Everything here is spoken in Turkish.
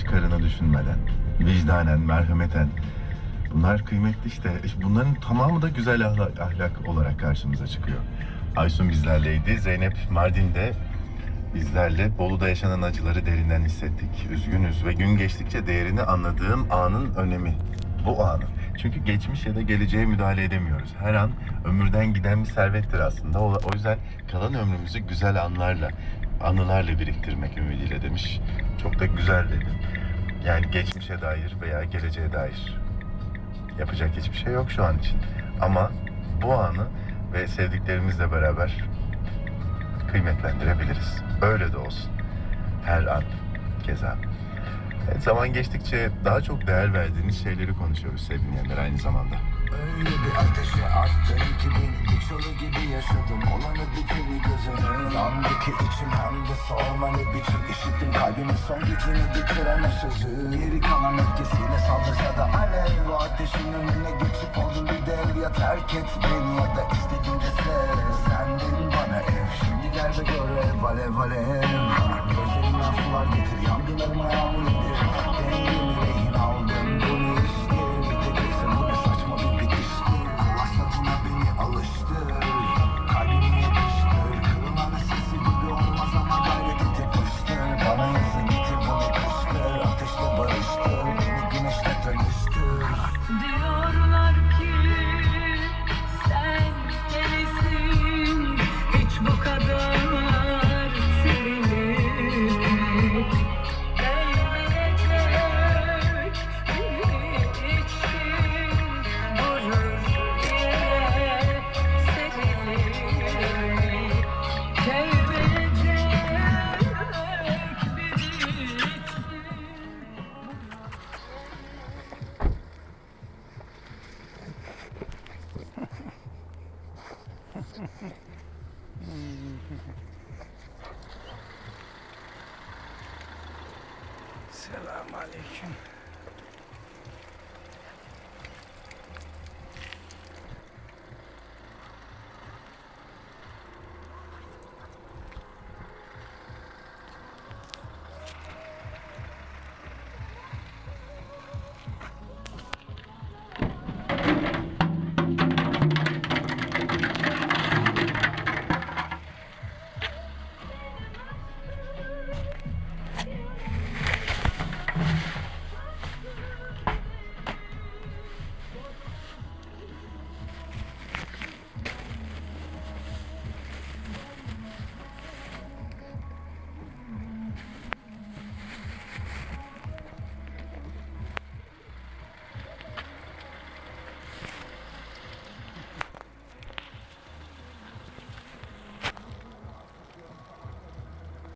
çıkarını düşünmeden, vicdanen, merhameten. Bunlar kıymetli işte. İşte Bunların tamamı da güzel ahlak, olarak karşımıza çıkıyor. Aysun bizlerleydi. Zeynep Mardin'de bizlerle. Bolu'da yaşanan acıları derinden hissettik. Üzgünüz ve gün geçtikçe değerini anladığım anın önemi. Bu anın. Çünkü geçmiş ya da geleceğe müdahale edemiyoruz. Her an ömürden giden bir servettir aslında. O, o yüzden kalan ömrümüzü güzel anlarla, anılarla biriktirmek ümidiyle demiş. Çok da güzel dedi. Yani geçmişe dair veya geleceğe dair yapacak hiçbir şey yok şu an için. Ama bu anı ve sevdiklerimizle beraber kıymetlendirebiliriz. Öyle de olsun. Her an keza. Evet, zaman geçtikçe daha çok değer verdiğiniz şeyleri konuşuyoruz sevgili aynı zamanda. Öyle bir ateşe attın ki beni gibi yaşadım Olanı bitiri gözünü Yandı ki içim hem de sorma ne biçim. İşittim Kalbimin son gücünü bitiren o sözü. Geri kalan öfkesiyle saldırsa da alev. O ateşin önüne geçip oldu bir dev Ya terk et beni ya da istediğince sev. Sendin bana ev şimdi gel ve görev. Alev alev. Gözlerimden sular getir yangınlarıma Selamünaleyküm.